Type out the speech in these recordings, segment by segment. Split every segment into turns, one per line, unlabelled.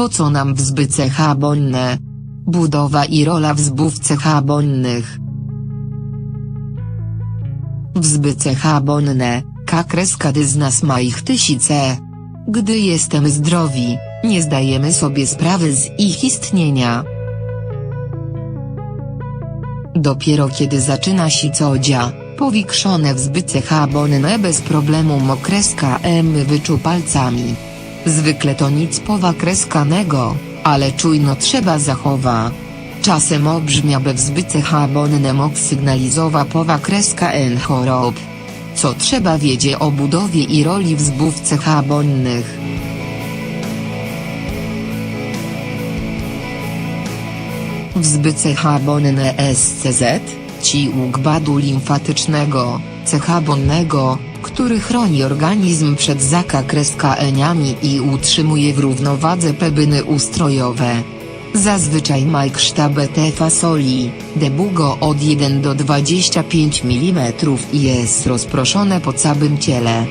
Po co nam wzbyce chabonne? Budowa i rola wzbówce chabonnych. Wzbyce chabonne, ka kreska dy z nas ma ich tysice. Gdy jesteśmy zdrowi, nie zdajemy sobie sprawy z ich istnienia. Dopiero kiedy zaczyna się codzia, powikszone wzbyce chabonne bez problemu mokreska em wyczu palcami. Zwykle to nic powa kreskanego, ale czujno trzeba zachowa. Czasem obrzmia be wzbyce chabonne mok sygnalizowa powa kreska en chorob. Co trzeba wiedzie o budowie i roli wzbówce chabonnych. Wzbyce chabonne SCZ, ci układu limfatycznego, chabonnego, który chroni organizm przed zakakreskaeniami i utrzymuje w równowadze pebyny ustrojowe. Zazwyczaj ma kształt te fasoli, debugo od 1 do 25 mm i jest rozproszone po całym ciele.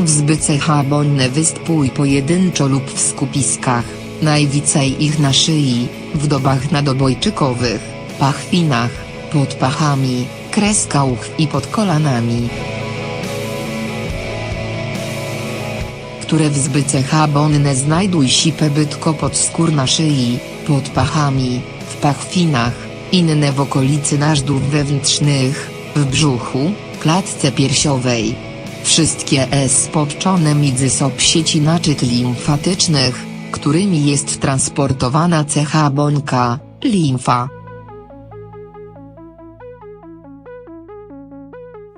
Wzbyce chabonne występują pojedynczo lub w skupiskach, najwięcej ich na szyi, w dobach nadobojczykowych, pachwinach, pod pachami, kreskach i pod kolanami. Które wzbyce chabonne znajdują się pebytko pod skór na szyi, pod pachami, w pachwinach, inne w okolicy nażdżów wewnętrznych, w brzuchu, klatce piersiowej. Wszystkie S popczone między sob sieci naczyt limfatycznych, którymi jest transportowana cecha bońka, limfa.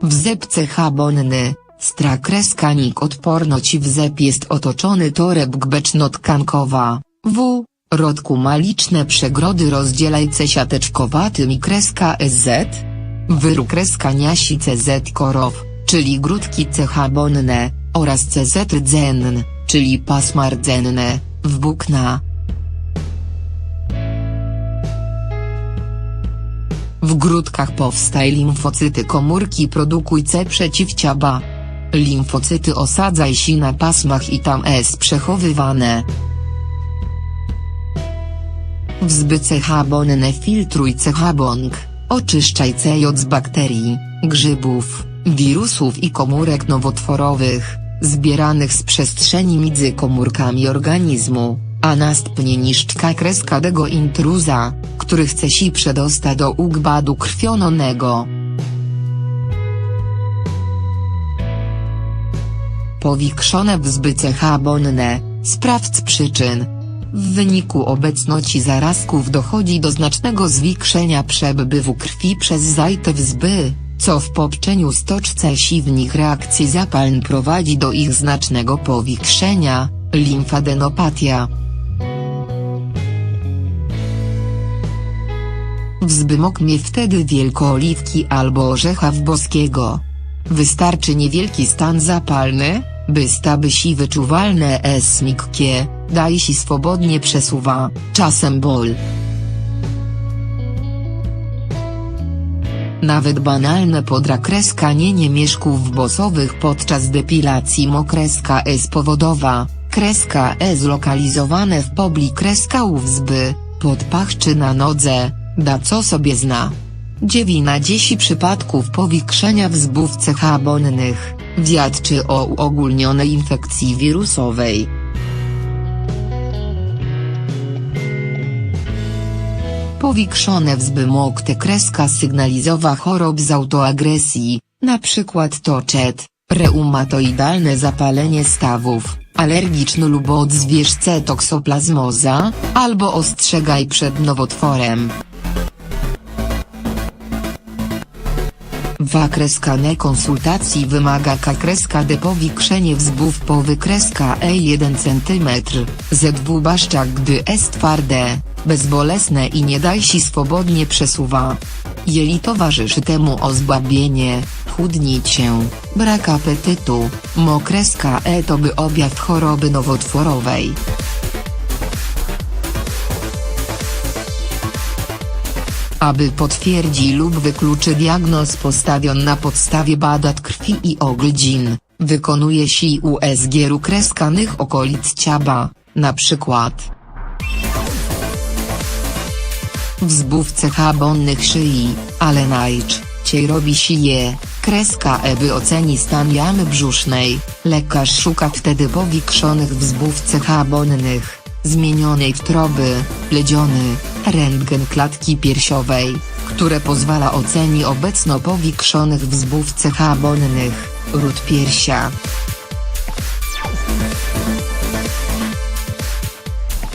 W zepce chabonny, strakreskanik odporność w zep jest otoczony toreb gbeczno-tkankowa, W, rodku ma liczne przegrody rozdzielajce siateczkowatym i kreska SZ, wyru kreska CZ korow, czyli grudki chabonne, oraz CZ rdzenn, czyli pasma rdzenne, w bukna. W grudkach powstaje limfocyty komórki produkujce przeciwciaba. Limfocyty osadzaj się na pasmach i tam jest przechowywane. W zbyce chabonne filtruj chabong, oczyszczaj cejot z bakterii, grzybów, wirusów i komórek nowotworowych, zbieranych z przestrzeni między komórkami organizmu, a następnie niszczka kreska tego intruza, który chce się przedostać do układu krwiononego. Powikszone wzbyce chabonne, sprawdź przyczyn. W wyniku obecności zarazków dochodzi do znacznego zwiększenia przepływu krwi przez zajte wzby, co w popczeniu stoczce siwnych reakcji zapalń prowadzi do ich znacznego powikszenia, limfadenopatia. Wzbymok mnie wtedy wielkooliwki albo orzecha boskiego. Wystarczy niewielki stan zapalny, by staby si wyczuwalne es mikkie, daj si swobodnie przesuwa, czasem ból. Nawet banalne podrakreskanienie mieszków bosowych podczas depilacji mokreska E spowodowa, kreska E zlokalizowane w pobli kreska łzby, pod pach czy na nodze, da co sobie zna. 9 na 10 przypadków powikszenia w zbówce chabonnych, wiadczy o uogólnionej infekcji wirusowej. Powikszone wzbymok te kreska sygnalizowa chorób z autoagresji, przykład toczet, reumatoidalne zapalenie stawów, alergiczny lub odzwierzce toksoplazmoza, albo ostrzegaj przed nowotworem. Wakreska konsultacji wymaga kakreska de powikszenie wzbów po wykreska e 1 cm, z baszczak gdy jest twarde, bezbolesne i nie daj się swobodnie przesuwa. Jeli towarzyszy temu ozbabienie, chudnicie, brak apetytu, mokreska e to by objaw choroby nowotworowej. Aby potwierdzi lub wykluczy diagnoz postawion na podstawie badat krwi i ogledzin, Wykonuje się USG kreskanych okolic ciaba, na przykład w zbówce habonnych szyi, ale najczęściej robi się je, kreska E by oceni stan jamy brzusznej, lekarz szuka wtedy powiększonych w zbówce habonnych, zmienionej wtroby, ledziony, rentgen klatki piersiowej, które pozwala oceni obecno powiększonych w zbówce habonnych, ród piersia.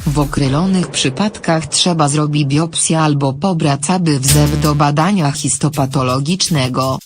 W określonych przypadkach trzeba zrobić biopsję albo pobrać aby wzew do badania histopatologicznego.